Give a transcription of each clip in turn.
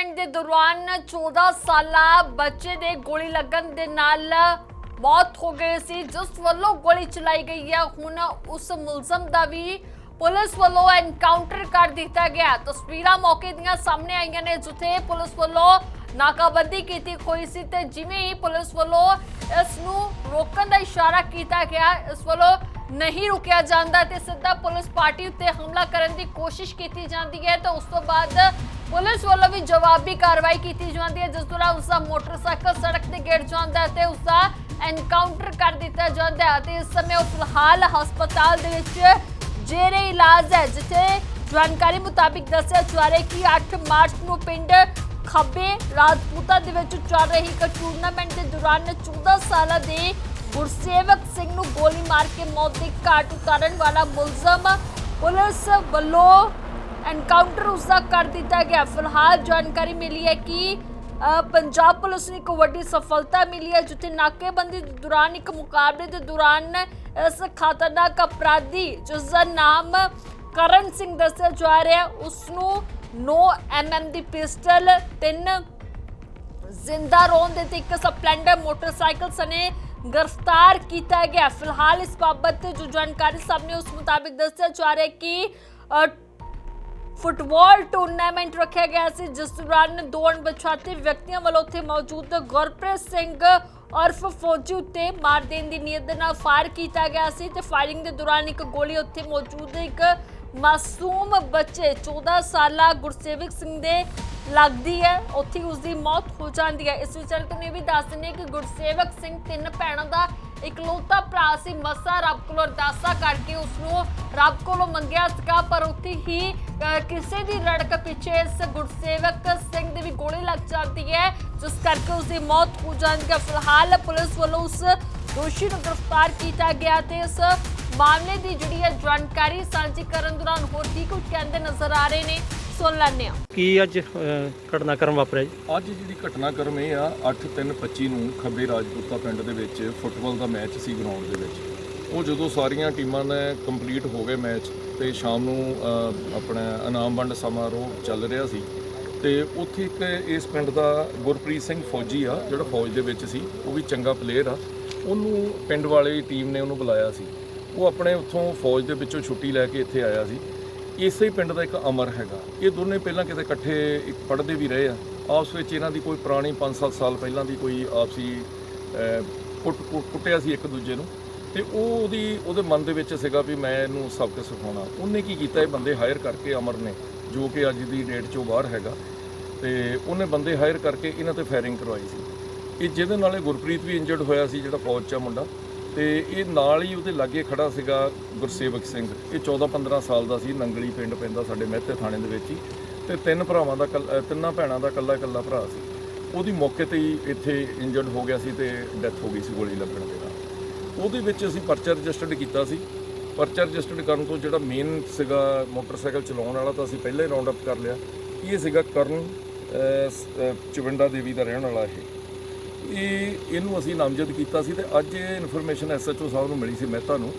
Tournament ਦੇ ਦੌਰਾਨ 14 ਸਾਲਾ ਬੱਚੇ ਦੇ ਗੋਲੀ ਲੱਗਣ ਦੇ ਨਾਲ ਮੌਤ ਹੋ ਗਈ ਸੀ, ਜਿਸ ਵੱਲੋਂ ਗੋਲੀ ਚਲਾਈ ਗਈ ਹੈ। ਹੁਣ ਉਸ ਮੁਲਜ਼ਮ ਦਾ ਵੀ ਪੁਲਿਸ ਵੱਲੋਂ ਐਨਕਾਊਂਟਰ ਕਰ ਦਿੱਤਾ ਗਿਆ ਤਸਵੀਰਾਂ ਮੌਕੇ ਦੀਆਂ ਸਾਹਮਣੇ ਆਈਆਂ ਨੇ, ਜਿੱਥੇ ਪੁਲਿਸ ਵੱਲੋਂ ਨਾਕਾਬੰਦੀ ਕੀਤੀ ਹੋਈ ਸੀ ਤੇ ਜਿਵੇਂ ਹੀ ਪੁਲਿਸ ਵੱਲੋਂ ਇਸ ਨੂੰ ਰੋਕਣ ਦਾ ਇਸ਼ਾਰਾ ਕੀਤਾ ਗਿਆ, ਇਸ ਵੱਲੋਂ ਨਹੀਂ ਰੁਕਿਆ ਜਾਂਦਾ ਤੇ ਸਿੱਧਾ ਪੁਲਿਸ ਪਾਰਟੀ ਉੱਤੇ ਹਮਲਾ ਕਰਨ ਦੀ ਕੋਸ਼ਿਸ਼ ਕੀਤੀ ਜਾਂਦੀ ਹੈ ਤਾਂ ਉਸ ਤੋਂ ਬਾਅਦ ਪੁਲਿਸ ਵੱਲੋਂ ਵੀ ਜਵਾਬੀ ਕਾਰਵਾਈ ਕੀਤੀ ਜਾਂਦੀ ਹੈ, ਜਿਸ ਦੌਰਾਨ ਉਸ ਦਾ ਮੋਟਰਸਾਈਕਲ ਸੜਕ ਤੇ ਗਿਰ ਜਾਂਦਾ ਹੈ ਤੇ ਉਸ ਦਾ ਐਨਕਾਊਂਟਰ ਕਰ ਦਿੱਤਾ ਜਾਂਦਾ ਹੈ ਤੇ ਇਸ ਸਮੇਂ ਉਹ ਫਿਲਹਾਲ ਹਸਪਤਾਲ ਦੇ ਵਿੱਚ ਜੇਰੇ ਇਲਾਜ ਹੈ, ਜਿੱਥੇ ਜਾਣਕਾਰੀ ਮੁਤਾਬਿਕ ਦੱਸਿਆ ਜਾ ਰਿਹਾ ਕਿ 8 ਮਾਰਚ ਨੂੰ ਪਿੰਡ ਖੱਬੇ ਰਾਜਪੂਤਾ ਦੇ ਵਿੱਚ ਚੱਲ ਰਹੀ ਇੱਕ ਟੂਰਨਾਮੈਂਟ ਦੇ ਦੌਰਾਨ 14 ਸਾਲਾਂ ਦੇ ਗੁਰਸੇਵਕ ਸਿੰਘ ਨੂੰ ਗੋਲੀ ਮਾਰ ਕੇ ਮੌਤ ਦੀ ਘਾਟ ਉਤਾਰਨ ਵਾਲਾ ਮੁਲਜ਼ਮ ਪੁਲਿਸ ਵੱਲੋਂ ਐਨਕਾਊਂਟਰ ਉਸ ਦਾ ਕਰ ਦਿੱਤਾ ਗਿਆ। ਫਿਲਹਾਲ ਜਾਣਕਾਰੀ ਮਿਲੀ ਹੈ ਕਿ ਪੰਜਾਬ ਪੁਲਿਸ ਨੂੰ ਇੱਕ ਵੱਡੀ ਸਫਲਤਾ ਮਿਲੀ ਹੈ, ਜਿੱਥੇ ਨਾਕੇਬੰਦੀ ਦੌਰਾਨ, ਇੱਕ ਮੁਕਾਬਲੇ ਦੇ ਦੌਰਾਨ ਇਸ ਖਤਰਨਾਕ ਅਪਰਾਧੀ, ਜਿਸ ਦਾ ਨਾਮ ਕਰਨ ਸਿੰਘ ਦੱਸਿਆ ਜਾ ਰਿਹਾ ਹੈ, ਉਸ ਨੂੰ 9 mm ਦੀ ਪਿਸਟਲ, ਤਿੰਨ ਜ਼ਿੰਦਾ ਰੋਣ ਦੇ ਤੇ ਇੱਕ ਸਪਲੈਂਡਰ ਮੋਟਰਸਾਈਕਲ ਸਨੇ ਗ੍ਰਿਫਤਾਰ ਕੀਤਾ ਗਿਆ। ਫਿਲਹਾਲ ਇਸ ਬਾਬਤ ਜੋ ਜਾਣਕਾਰੀ ਸਾਹਮਣੇ ਉਸ ਮੁਤਾਬਿਕ ਦੱਸਿਆ ਜਾ ਰਿਹਾ ਕਿ ਫੁੱਟਬਾਲ ਟੂਰਨਾਮੈਂਟ ਰੱਖਿਆ ਗਿਆ ਸੀ, ਜਿਸ ਦੌਰਾਨ ਦੋ ਅਣਪਛਾਤੇ ਵਿਅਕਤੀਆਂ ਵੱਲੋਂ ਉੱਥੇ ਮੌਜੂਦ ਗੁਰਪ੍ਰੀਤ ਸਿੰਘ ਉਰਫ ਫੌਜੀ ਉੱਤੇ ਮਾਰ ਦੇਣ ਦੀ ਨੀਅਤ ਦੇ ਨਾਲ ਫਾਇਰ ਕੀਤਾ ਗਿਆ ਸੀ ਤੇ ਫਾਇਰਿੰਗ ਦੇ ਦੌਰਾਨ ਇੱਕ ਗੋਲੀ ਉੱਥੇ ਮੌਜੂਦ ਇੱਕ ਮਾਸੂਮ ਬੱਚੇ 14 ਸਾਲਾ ਗੁਰਸੇਵਕ ਸਿੰਘ ਦੇ ਲੱਗਦੀ ਹੈ, ਉੱਥੇ ਉਸ ਦੀ ਮੌਤ ਹੋ ਜਾਂਦੀ ਹੈ। ਇਸ ਵਿਚਾਰ ਤੋਂ ਇਹ ਵੀ ਦੱਸ ਦਿੰਦੇ ਹਾਂ ਕਿ ਗੁਰਸੇਵਕ ਸਿੰਘ ਤਿੰਨ ਭੈਣਾਂ ਦਾ ਇਕਲੌਤਾ ਭਰਾ ਸੀ, ਮਸਾ ਰੱਬ ਕੋਲੋਂ ਅਰਦਾਸਾ ਕਰਕੇ ਉਸ ਨੂੰ ਰੱਬ ਕੋਲੋਂ ਮੰਗਿਆ ਸੀਗਾ, ਪਰ ਉੱਥੇ ਹੀ ਕਿਸੇ ਦੀ ਰੜਕ ਪਿੱਛੇ ਇਸ ਗੁਰਸੇਵਕ ਸਿੰਘ ਦੀ ਵੀ ਗੋਲੀ ਲੱਗ ਜਾਂਦੀ ਹੈ, ਜਿਸ ਕਰਕੇ ਉਸ ਦੀ ਮੌਤ ਹੋ ਜਾਂਦੀ ਹੈ। ਫਿਲਹਾਲ ਪੁਲਿਸ ਵੱਲੋਂ ਉਸ ਦੋਸ਼ੀ ਨੂੰ ਗ੍ਰਿਫਤਾਰ ਕੀਤਾ ਗਿਆ ਤੇ ਇਸ ਮਾਮਲੇ ਦੀ ਜਿਹੜੀ ਹੈ ਜਾਣਕਾਰੀ ਸਾਂਝੀ ਕਰਨ ਦੌਰਾਨ ਹੋਰ ਕੀ ਕੁਝ ਕਹਿੰਦੇ ਨਜ਼ਰ ਆ ਰਹੇ ਨੇ। ਸੁਣ ਲੈਂਦੇ ਹਾਂ। ਕੀ ਅੱਜ ਘਟਨਾਕ੍ਰਮ ਵਾਪਰਿਆ ਜੀ? ਅੱਜ ਜਿਹੜੀ ਘਟਨਾਕ੍ਰਮ ਇਹ ਆ 8-3-25 ਨੂੰ ਖੱਬੇ ਰਾਜਪੂਤਾ ਪਿੰਡ ਦੇ ਵਿੱਚ ਫੁੱਟਬਾਲ ਦਾ ਮੈਚ ਸੀ ਗਰਾਊਂਡ ਦੇ ਵਿੱਚ। ਉਹ ਜਦੋਂ ਸਾਰੀਆਂ ਟੀਮਾਂ ਨੇ ਕੰਪਲੀਟ ਹੋ ਗਏ ਮੈਚ ਤੇ ਸ਼ਾਮ ਨੂੰ ਅ, ਆਪਣਾ ਇਨਾਮ ਵੰਡ ਸਮਾਰੋਹ ਚੱਲ ਰਿਹਾ ਸੀ ਤੇ ਉੱਥੇ ਇੱਕ ਇਸ ਪਿੰਡ ਦਾ ਗੁਰਪ੍ਰੀਤ ਸਿੰਘ ਫੌਜੀ ਆ ਜਿਹੜਾ ਫੌਜ ਦੇ ਵਿੱਚ ਸੀ ਉਹ ਵੀ ਚੰਗਾ ਪਲੇਅਰ ਆ। ਉਹਨੂੰ ਪਿੰਡ ਵਾਲੀ ਟੀਮ ਨੇ ਉਹਨੂੰ ਬੁਲਾਇਆ ਸੀ। ਉਹ ਆਪਣੇ ਉੱਥੋਂ ਫੌਜ ਦੇ ਵਿੱਚੋਂ ਛੁੱਟੀ ਲੈ ਕੇ ਇੱਥੇ ਆਇਆ ਸੀ। ਇਸੇ ਹੀ ਪਿੰਡ ਦਾ ਇੱਕ ਅਮਰ ਹੈਗਾ। ਇਹ ਦੋਨੇ ਪਹਿਲਾਂ ਕਿਤੇ ਇਕੱਠੇ ਇੱਕ ਪੜ੍ਹਦੇ ਵੀ ਰਹੇ ਆ। ਆਪਸ ਵਿੱਚ ਇਹਨਾਂ ਦੀ ਕੋਈ ਪੁਰਾਣੀ 5-7 ਸਾਲ ਪਹਿਲਾਂ ਦੀ ਕੋਈ ਆਪਸੀ ਕੁੱਟ ਕੁੱਟਿਆ ਸੀ ਇੱਕ ਦੂਜੇ ਨੂੰ। ਤੇ ਉਹ ਉਹਦੀ, ਉਹਦੇ ਮਨ ਦੇ ਵਿੱਚ ਸੀਗਾ ਵੀ ਮੈਂ ਇਹਨੂੰ ਸਬਕ ਸਿਖਾਉਣਾ। ਉਹਨੇ ਕੀ ਕੀਤਾ? ਇਹ ਬੰਦੇ ਹਾਇਰ ਕਰਕੇ ਅਮਰ ਨੇ, ਜੋ ਕਿ ਅੱਜ ਦੀ ਡੇਟ 'ਚੋਂ ਬਾਹਰ ਹੈਗਾ। ਤੇ ਉਹਨੇ ਬੰਦੇ ਹਾਇਰ ਕਰਕੇ ਇਹਨਾਂ ਤੇ ਫਾਇਰਿੰਗ ਕਰਵਾਈ ਸੀ। ਇਹ ਜਿਹਦੇ ਨਾਲ ਇਹ ਗੁਰਪ੍ਰੀਤ ਵੀ ਇੰਜਰਡ ਹੋਇਆ ਸੀ, ਜਿਹੜਾ ਫੌਜ 'ਚ ਮੁੰਡਾ। ਤੇ ਇਹ ਨਾਲ ਹੀ ਉਹਦੇ ਲਾਗੇ ਖੜਾ ਸੀਗਾ ਗੁਰਸੇਵਕ ਸਿੰਘ। ਇਹ 14-15 ਸਾਲ ਦਾ ਸੀ, ਨੰਗਲੀ ਪਿੰਡ ਪੈਂਦਾ ਸਾਡੇ ਮਹਿਤੇ ਥਾਣੇ ਦੇ ਵਿੱਚ ਹੀ। ਤੇ ਤਿੰਨ ਭਰਾਵਾਂ ਦਾ ਕੱਲ- ਤਿੰਨਾਂ ਭੈਣਾਂ ਦਾ ਇਕੱਲਾ ਇਕੱਲਾ ਭਰਾ ਸੀ। ਉਹਦੀ ਮੌਕੇ ਤੇ ਹੀ ਇੱਥੇ ਇੰਜਰਡ ਹੋ ਗਿਆ ਸੀ ਤੇ ਡੈਥ ਹੋ ਗਈ ਸੀ ਗੋਲੀ ਲੱਗਣ ਦੇ ਨਾਲ। ਉਹਦੇ ਵਿੱਚ ਅਸੀਂ ਪਰਚਾ ਰਜਿਸਟਰਡ ਕੀਤਾ ਸੀ। ਪਰਚਾ ਰਜਿਸਟਰਡ ਕਰਨ ਤੋਂ ਜਿਹੜਾ ਮੇਨ ਸੀਗਾ ਮੋਟਰਸਾਈਕਲ ਚਲਾਉਣ ਵਾਲਾ ਤਾਂ ਅਸੀਂ ਪਹਿਲਾਂ ਹੀ ਰਾਉਂਡ ਅਪ ਕਰ ਲਿਆ। ਇਹ ਸੀਗਾ ਕਰਨ ਚਵਿੰਡਾ ਦੇਵੀ ਦਾ ਰਹਿਣ ਵਾਲਾ ਇਹ। ਇਹ ਇਹਨੂੰ ਅਸੀਂ ਨਾਮਜ਼ਦ ਕੀਤਾ ਸੀ ਤੇ ਅੱਜ ਇਹ ਇਨਫੋਰਮੇਸ਼ਨ ਐਸਐਚਓ ਸਾਹਿਬ ਨੂੰ ਮਿਲੀ ਸੀ ਮਹਿਤਾ ਨੂੰ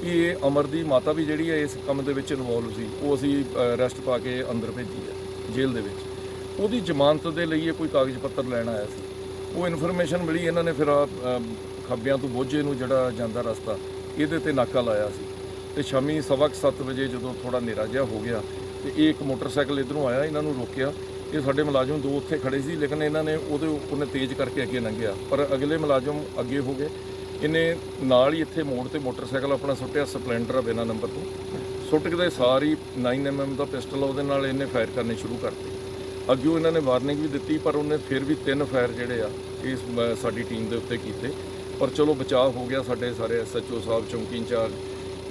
ਕਿ ਇਹ ਅਮਰ ਦੀ ਮਾਤਾ ਵੀ ਜਿਹੜੀ ਹੈ ਇਸ ਕੰਮ ਦੇ ਵਿੱਚ ਇਨਵੋਲਵ ਸੀ, ਉਹ ਅਸੀਂ ਅਰੈਸਟ ਪਾ ਕੇ ਅੰਦਰ ਭੇਜੀ ਹੈ, ਜੇਲ੍ਹ ਦੇ ਵਿੱਚ। ਉਹਦੀ ਜ਼ਮਾਨਤ ਦੇ ਲਈ ਇਹ ਕੋਈ ਕਾਗਜ਼ ਪੱਤਰ ਲੈਣ ਆਇਆ ਸੀ। ਉਹ ਇਨਫੋਰਮੇਸ਼ਨ ਮਿਲੀ, ਇਹਨਾਂ ਨੇ ਫਿਰ ਖੱਬਿਆਂ ਤੋਂ ਬੋਝੇ ਨੂੰ ਜਿਹੜਾ ਜਾਂਦਾ ਰਸਤਾ, ਇਹਦੇ ਤੇ ਨਾਕਾ ਲਾਇਆ ਸੀ। ਤੇ ਸ਼ਾਮੀ ਸਵਾ ਕੁ ਸੱਤ ਵਜੇ ਜਦੋਂ ਥੋੜਾ ਹਨੇਰਾ ਜਿਹਾ ਹੋ ਗਿਆ ਤੇ ਇਹ ਇੱਕ ਮੋਟਰਸਾਈਕਲ ਇਧਰੋਂ ਆਇਆ, ਇਹਨਾਂ ਨੂੰ ਰੋਕਿਆ ਇਹ ਸਾਡੇ ਮੁਲਾਜ਼ਮ ਦੋ ਉੱਥੇ ਖੜੇ ਸੀ, ਲੇਕਿਨ ਇਹਨਾਂ ਨੇ ਉਹਦੇ ਉਹਨੇ ਤੇਜ਼ ਕਰਕੇ ਅੱਗੇ ਲੰਘਿਆ। ਪਰ ਅਗਲੇ ਮੁਲਾਜ਼ਮ ਅੱਗੇ ਹੋ ਗਏ। ਇਹਨੇ ਨਾਲ ਹੀ ਇੱਥੇ ਮੋੜ ਤੇ ਮੋਟਰਸਾਈਕਲ ਆਪਣਾ ਸੁੱਟਿਆ ਸਪਲੈਂਡਰ ਆ ਬਿਨਾਂ ਨੰਬਰ ਤੋਂ। ਸੁੱਟ ਕੇ ਸਾਰੀ 9mm ਦਾ ਪਿਸਟਲ ਉਹਦੇ ਨਾਲ ਇਹਨੇ ਫਾਇਰ ਕਰਨੇ ਸ਼ੁਰੂ ਕਰਤੇ। ਅੱਗੇ ਇਹਨਾਂ ਨੇ ਵਾਰਨਿੰਗ ਵੀ ਦਿੱਤੀ, ਪਰ ਉਹਨੇ ਫਿਰ ਵੀ ਤਿੰਨ ਫਾਇਰ ਜਿਹੜੇ ਆ ਇਸ ਸਾਡੀ ਟੀਮ ਦੇ ਉੱਤੇ ਕੀਤੇ। ਪਰ ਚਲੋ ਬਚਾਅ ਹੋ ਗਿਆ ਸਾਡੇ ਸਾਰੇ ਐਸਐਚਓ ਸਾਹਿਬ ਚੌਂਕੀ ਇੰਚਾਰਜ।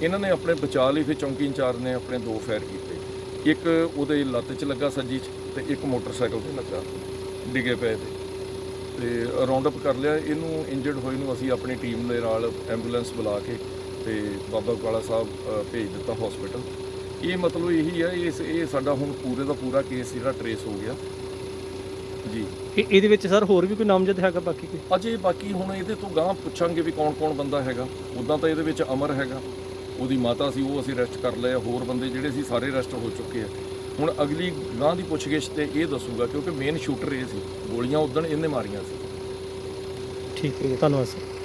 ਇਹਨਾਂ ਨੇ ਆਪਣੇ ਬਚਾਅ ਲਈ ਫਿਰ ਚੌਂਕੀ ਇੰਚਾਰਜ ਨੇ ਆਪਣੇ ਦੋ ਫਾਇਰ ਕੀਤੇ। ਇੱਕ ਉਹਦੇ ਲੱਤ 'ਚ ਲੱਗਾ ਸੱਜੀ 'ਚ ਤੇ ਇੱਕ ਮੋਟਰਸਾਈਕਲ ਤੇ ਲੱਗਾ ਡਿੱਗੇ ਪਏ ਤੇ। ਤੇ ਰਾਉਂਡ ਅਪ ਕਰ ਲਿਆ ਇਹਨੂੰ ਇੰਜਰਡ ਹੋਏ ਨੂੰ ਅਸੀਂ ਆਪਣੀ ਟੀਮ ਦੇ ਨਾਲ ਐਂਬੂਲੈਂਸ ਬੁਲਾ ਕੇ ਤੇ ਬਾਬਾ ਕਾਲਾ ਸਾਹਿਬ ਭੇਜ ਦਿੱਤਾ ਹਸਪੀਟਲ ਇਹ ਮਤਲਬ ਇਹੀ ਹੈ ਇਸ ਇਹ ਸਾਡਾ ਹੁਣ ਪੂਰੇ ਦਾ ਪੂਰਾ ਕੇਸ ਜਿਹੜਾ ਟਰੇਸ ਹੋ ਗਿਆ। ਜੀ। ਇਹ- ਇਹਦੇ ਵਿੱਚ ਸਰ ਹੋਰ ਵੀ ਕੋਈ ਨਾਮਜ਼ਦ ਹੈਗਾ ਬਾਕੀ ਕੋਈ? ਅਜੇ ਬਾਕੀ ਹੁਣ ਇਹਦੇ ਤੋਂ ਗਾਂ ਪੁੱਛਾਂਗੇ ਵੀ ਕੌਣ ਕੌਣ ਬੰਦਾ ਹੈਗਾ। ਉਦਾਂ ਤਾਂ ਇਹਦੇ ਵਿੱਚ ਅਮਰ ਹੈਗਾ। ਉਹਦੀ ਮਾਤਾ ਸੀ ਉਹ ਅਸੀਂ ਅਰੈਸਟ ਕਰ ਲਏ ਹੋਰ ਬੰਦੇ ਜਿਹੜੇ ਸੀ ਸਾਰੇ ਅਰੈਸਟ ਹੋ ਚੁੱਕੇ ਆ। ਹੁਣ ਅਗਲੀ ਗਾਂ ਦੀ ਪੁੱਛਗਿੱਛ ਤੇ ਇਹ ਦੱਸੂਗਾ ਕਿਉਂਕਿ ਮੇਨ ਸ਼ੂਟਰ ਇਹ ਸੀ ਗੋਲੀਆਂ ਉਦੋਂ ਇਹਨੇ ਮਾਰੀਆਂ ਸੀ। ਠੀਕ ਹੈ ਜੀ, ਧੰਨਵਾਦ ਸਰ।